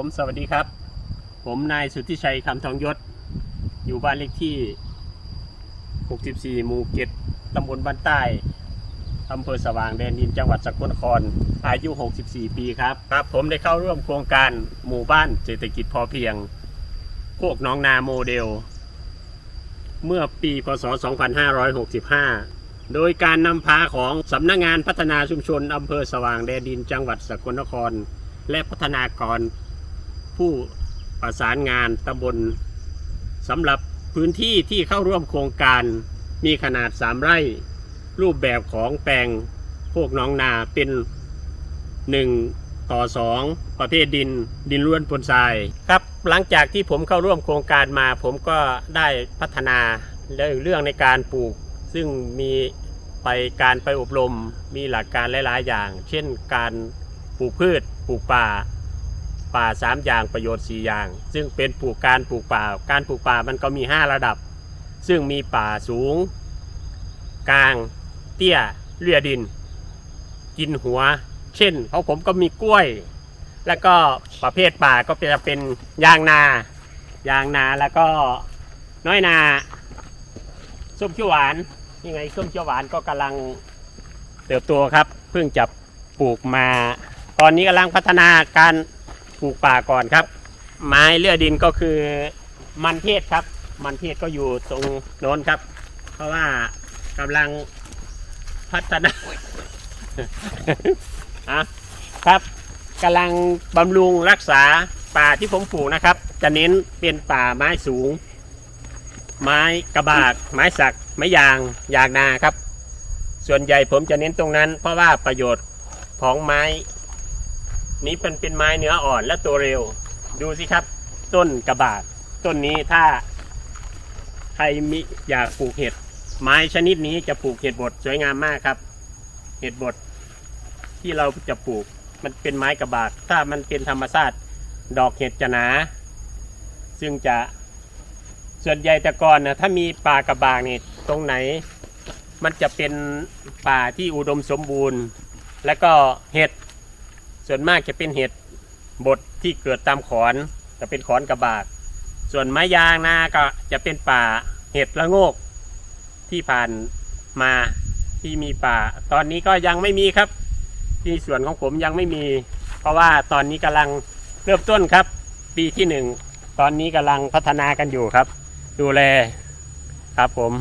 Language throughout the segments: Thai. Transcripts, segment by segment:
ผมสวัสดีครับ ผมนายสุทธิชัยคำทองยศ อยู่บ้านเลขที่ 64 หมู่เกตตำบลบ้านใต้อำเภอสว่างแดนดินจังหวัดสกลนคร อายุ 64 ปีครับครับ ผมได้เข้าร่วมโครงการหมู่บ้านเศรษฐกิจพอเพียงโคกน้องนาโมเดล เมื่อปีพศ 2565 โดยการนำพาของสำนักงานพัฒนาชุมชนอำเภอสว่างแดนดินจังหวัดสกลนคร และพัฒนากร ผู้ประสานงานตำบลสำหรับพื้นที่ที่เข้าร่วมโครงการมีขนาด 3 ไร่ รูปแบบของแปลงพวกน้องนาเป็น 1 ต่อ 2 ประเภทดินดินล้วนปนทรายครับหลังจากที่ผมเข้าร่วมโครงการมา ผมก็ได้พัฒนาเรื่องในการปลูก ซึ่งมีไปการไปอบรมมีหลักการหลาย ๆ อย่าง เช่นการปลูกพืชปลูกป่า ป่าสามอย่างประโยชน์สี่อย่าง ซึ่งเป็นปลูกการปลูกป่า การปลูกป่ามันก็มี 5 ระดับ ซึ่งมีป่าสูง กลาง เตี้ยเลียดิน กินหัว เช่นเของผมก็มีกล้วย แล้วก็ประเภทป่าก็จะเป็นยางนา ยางนาแล้วก็น้อยนาส้มเขียวหวานยังไงส้มเขียวหวานก็กำลังเติบโตครับ เพิ่งจะปลูกมา ตอนนี้กำลังพัฒนาการ ปลูกป่าก่อนครับ ไม้เลือดินก็คือมันเทศครับ มันเทศก็อยู่ตรงโน้นครับ เพราะว่ากำลังพัฒนาอะครับกำลังบำรุงรักษาป่าที่ผมปลูกนะครับ จะเน้นเป็นป่าไม้สูง ไม้กระบาก ไม้สัก ไม้ยาง ยางนาครับ ส่วนใหญ่ผมจะเน้นตรงนั้น เพราะว่าประโยชน์ของไม้ นี้เป็นเป็นไม้เนื้ออ่อนและตัวเร็ว ดูสิครับ ต้นกระบากต้นนี้ถ้าใครมีอยากปลูกเห็ด ไม้ชนิดนี้จะปลูกเห็ดบดสวยงามมากครับ เห็ดบดที่เราจะปลูกมันเป็นไม้กระบากถ้ามันเป็นธรรมชาติดอกเห็ดจะหนา ซึ่งจะส่วนใหญ่แต่ก่อนนะถ้ามีป่ากระบากนี่ตรงไหน มันจะเป็นป่าที่อุดมสมบูรณ์ แล้วก็เห็ด ส่วนมากจะเป็นเห็ดบดที่เกิดตามขอนจะเป็นขอนกระบาก ส่วนไม้ยางนาก็จะเป็นป่าเห็ดละโงก ที่ผ่านมาที่มีป่า ตอนนี้ก็ยังไม่มีครับ ที่ส่วนของผมยังไม่มี เพราะว่าตอนนี้กำลังเริ่มต้นครับ ปีที่หนึ่งตอนนี้กำลังพัฒนากันอยู่ครับ ดูแลครับผม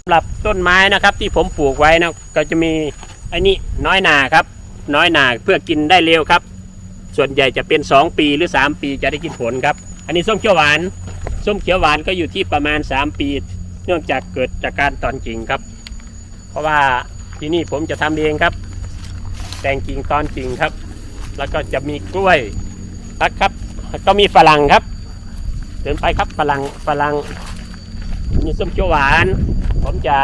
สำหรับต้นไม้นะครับที่ผมปลูกไว้นะก็จะมีไอ้นี่น้อยหนาครับ น้อยหนาเพื่อกินได้เร็วครับ ส่วนใหญ่จะเป็น 2 ปีหรือ 3 ปีจะได้กินผลครับ อันนี้ส้มเขียวหวาน ส้มเขียวหวานก็อยู่ที่ประมาณ 3 ปี เนื่องจากเกิดจากการตอนกิ่งครับ เพราะว่าที่นี่ผมจะทำเองครับ แต่งกิ่งตอนกิ่งครับ แล้วก็จะมีกล้วยนะครับก็มีฝรั่งครับเดินไปครับฝรั่งฝรั่งมีส้มเขียวหวาน ผมจะ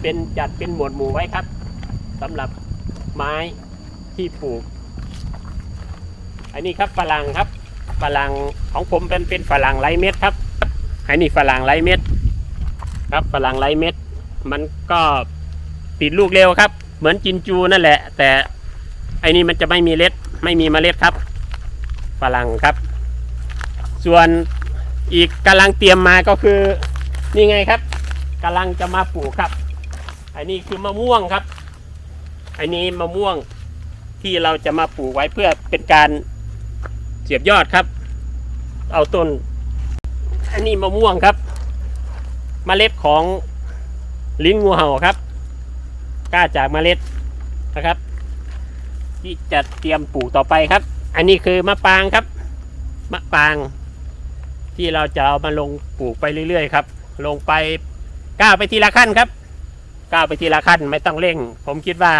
เป็นจัดเป็นหมวดหมู่ไว้ครับสำหรับ ไม้ที่ปลูก อันนี้ครับฝรั่งครับฝรั่งของผมเป็นเป็นฝรั่งไรเม็ดครับอันนี้ฝรั่งไรเม็ดครับฝรั่งไรเม็ด มันก็ติดลูกเร็วครับ เหมือนจินจูนั่นแหละ แต่ไอ้นี่มันจะไม่มีเล็ดไม่มีเมล็ดครับฝรั่งครับ ส่วนอีกกำลังเตรียมมาก็คือนี่ไงครับกำลังจะมาปลูกครับ อันนี้คือมะม่วงครับ อันนี้มะม่วงที่เราจะมาปลูกไว้เพื่อเป็นการเสียบยอดครับ เอาต้น อันนี้มะม่วงครับเมล็ดของลิ้นงูเห่าครับกล้าจากเมล็ดนะครับ ที่จะเตรียมปลูกต่อไปครับ อันนี้คือมะปางครับ มะปาง ที่เราจะเอามาลงปลูกไปเรื่อยๆครับ ลงไปก้าวไปทีละขั้นครับ ก้าวไปทีละขั้นไม่ต้องเร่ง ผมคิดว่า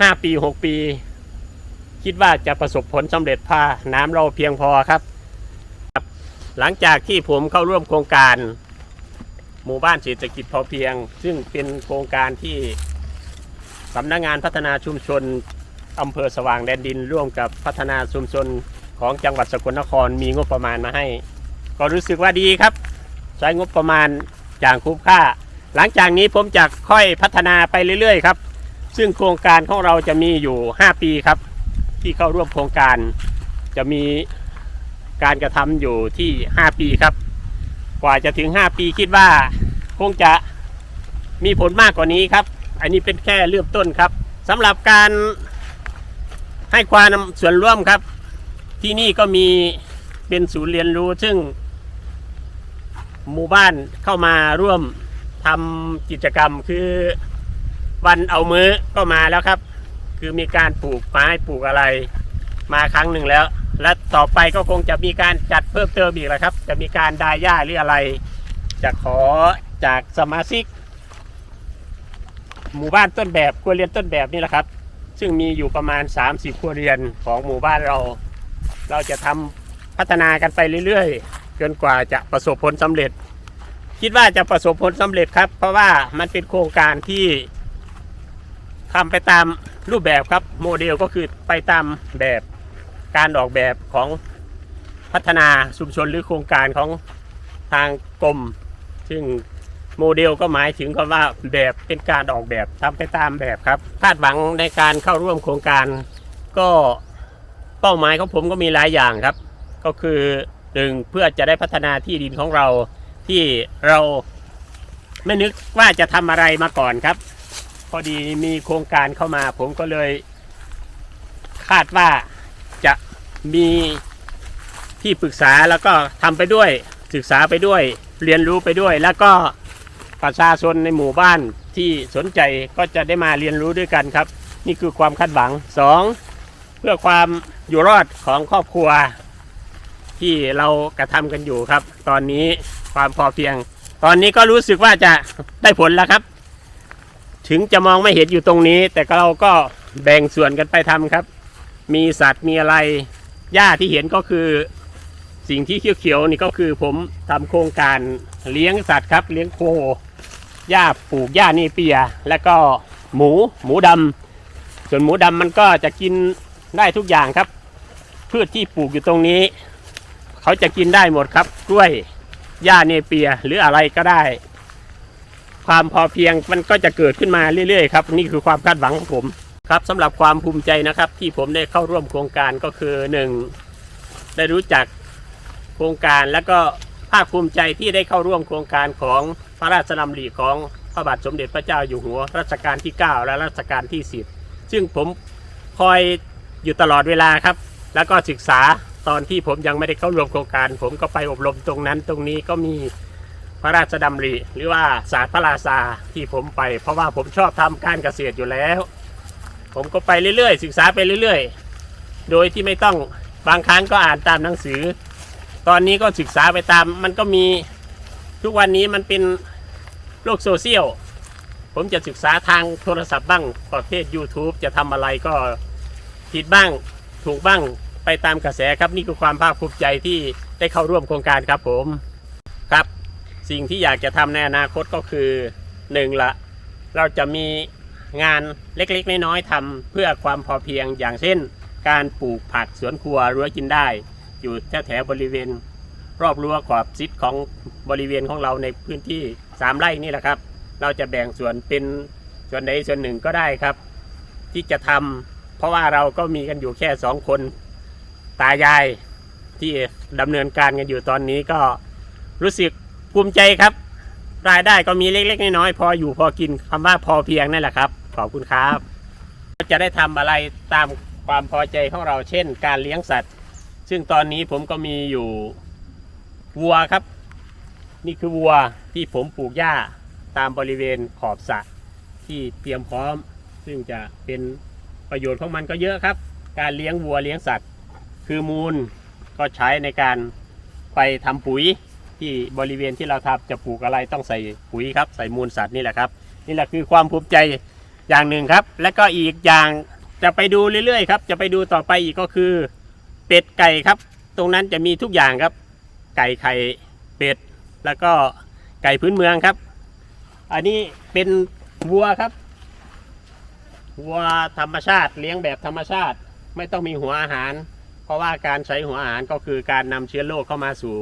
ห้าปีหกปี คิดว่าจะประสบผลสำเร็จพาน้ำเราเพียงพอครับ หลังจากที่ผมเข้าร่วมโครงการ หมู่บ้านเศรษฐกิจพอเพียง ซึ่งเป็นโครงการที่สำนักงานพัฒนาชุมชนอำเภอสว่างแดนดิน ร่วมกับพัฒนาชุมชนของจังหวัดสกลนครมีงบประมาณมาให้ ก็รู้สึกว่าดีครับ ใช้งบประมาณอย่างคุ้มค่า หลังจากนี้ผมจะค่อยพัฒนาไปเรื่อยๆครับ ซึ่งโครงการของเราจะมีอยู่ 5 ปีครับ ที่เข้าร่วมโครงการจะมีการกระทำอยู่ที่ 5 ปีครับ กว่าจะถึง 5 ปีคิดว่าคงจะมีผลมากกว่านี้ครับ อันนี้เป็นแค่เริ่มต้นครับสำหรับการให้ความส่วนร่วมครับ ที่นี่ก็มีเป็นศูนย์เรียนรู้ซึ่งหมู่บ้านเข้ามาร่วม ทำกิจกรรมคือวันเอามื้อก็มาแล้วครับ คือมีการปลูกไม้ปลูกอะไร มาครั้งหนึ่งแล้ว และต่อไปก็คงจะมีการจัดเพิ่มเติมอีกแล้วครับ จะมีการดายหญ้าหรืออะไร จะขอจากสมาชิก หมู่บ้านต้นแบบครัวเรือนต้นแบบนี่แหละครับ ซึ่งมีอยู่ประมาณ 30ครัวเรือนของหมู่บ้านเรา เราจะทำพัฒนากันไปเรื่อยๆจนกว่าจะประสบผลสำเร็จ คิดว่าจะประสบผลสำเร็จครับ เพราะว่ามันเป็นโครงการที่ทำไปตามรูปแบบครับ โมเดลก็คือไปตามแบบการออกแบบของพัฒนาชุมชนหรือโครงการของทางกรม ซึ่งโมเดลก็หมายถึงคำว่าแบบเป็นการออกแบบทำไปตามแบบครับคาดหวังในการเข้าร่วมโครงการก็เป้าหมายของผมก็มีหลายอย่างครับ ก็คือหนึ่งเพื่อจะได้พัฒนาที่ดินของเรา ที่เราไม่นึกว่าจะทำอะไรมาก่อนครับ พอดีมีโครงการเข้ามา ผมก็เลย คาดว่าจะมีที่ปรึกษาแล้วก็ทำไปด้วยศึกษาไปด้วย เรียนรู้ไปด้วย แล้วก็ประชาชนในหมู่บ้านที่สนใจก็จะได้มาเรียนรู้ด้วยกันครับ นี่คือความคาดหวังสองเพื่อความอยู่รอดของครอบครัว ที่เรากระทำกันอยู่ครับ ตอนนี้ความพอเพียง ตอนนี้ก็รู้สึกว่าจะได้ผลแล้วครับ ถึงจะมองไม่เห็นอยู่ตรงนี้ แต่เราก็แบ่งส่วนกันไปทำครับ มีสัตว์มีอะไรหญ้าที่เห็นก็คือ สิ่งที่เขียวๆนี่ก็คือผมทำโครงการเลี้ยงสัตว์ครับ เลี้ยงโคหญ้าปลูกหญ้านี่เปีย แล้วก็หมูหมูดำส่วนหมูดำมันก็จะกินได้ทุกอย่างครับ พืชที่ปลูกอยู่ตรงนี้ เขาจะกินได้หมดครับ กล้วยหญ้าเนเปียหรืออะไรก็ได้ ความพอเพียงมันก็จะเกิดขึ้นมาเรื่อยๆครับ นี่คือความคาดหวังของผมครับสำหรับความภูมิใจนะครับ ที่ผมได้เข้าร่วมโครงการก็คือหนึ่งได้รู้จักโครงการแล้วก็ภาคภูมิใจที่ได้เข้าร่วมโครงการของพระราชดำริของพระบาทสมเด็จพระเจ้าอยู่หัวรัชกาลที่ 9 และรัชกาลที่ 10 ซึ่งผมคอยอยู่ตลอดเวลาครับ แล้วก็ศึกษา ตอนที่ผมยังไม่ได้เข้าร่วมโครงการ ผมก็ไปอบรมตรงนั้นตรงนี้ก็มีพระราชดำริ หรือว่าศาสตร์พระราชาที่ผมไป เพราะว่าผมชอบทำการเกษตรอยู่แล้ว ผมก็ไปเรื่อยๆ ศึกษาไปเรื่อยๆ โดยที่ไม่ต้องบางครั้งก็อ่านตามหนังสือ ตอนนี้ก็ศึกษาไปตาม มันก็มีทุกวันนี้มันเป็นโลกโซเชียลผมจะศึกษาทางโทรศัพท์บ้างประเภท YouTube จะทำอะไรก็ผิดบ้างถูกบ้าง ไปตามกระแสครับนี่คือความภาคภูมิใจที่ได้เข้าร่วมโครงการครับผมครับสิ่งที่อยากจะทำในอนาคตก็คือหนึ่งละเราจะมีงานเล็กๆ น้อยๆทำเพื่อความพอเพียงอย่างเช่น การปลูกผักสวนครัวรั้วกินได้ อยู่แถวๆบริเวณ รอบรั้วขอบชิดของบริเวณของเราในพื้นที่สามไร่นี่แหละครับ เราจะแบ่งส่วนเป็นส่วนใดส่วนหนึ่งก็ได้ครับ ที่จะทำเพราะว่าเราก็มีกันอยู่แค่สองคน ตายายที่ดำเนินการกันอยู่ตอนนี้ก็รู้สึกภูมิใจครับ รายได้ก็มีเล็ก ๆ น้อยๆพออยู่พอกินคำว่าพอเพียงนั่นแหละครับ ขอบคุณครับ จะได้ทำอะไรตามความพอใจของเราเช่น การเลี้ยงสัตว์ ซึ่งตอนนี้ผมก็มีอยู่วัวครับ นี่คือวัวที่ผมปลูกหญ้าตามบริเวณขอบสระที่เตรียมพร้อม ซึ่งจะเป็นประโยชน์ของมันก็เยอะครับ การเลี้ยงวัวเลี้ยงสัตว์ คือมูลก็ใช้ในการไปทำปุ๋ยที่บริเวณที่เราทำจะปลูกอะไรต้องใส่ปุ๋ยครับ ใส่มูลสัตว์นี่แหละครับ นี่แหละคือความภูมิใจอย่างหนึ่งครับ และก็อีกอย่างจะไปดูเรื่อยๆครับ จะไปดูต่อไปอีกก็คือเป็ดไก่ครับ ตรงนั้นจะมีทุกอย่างครับ ไก่ไข่เป็ด แล้วก็ไก่พื้นเมืองครับ อันนี้เป็นวัวครับวัวธรรมชาติเลี้ยงแบบธรรมชาติ ไม่ต้องมีหัวอาหาร เพราะว่าการใช้หัวอาหารก็คือการนำเชื้อโรคเข้ามาสู่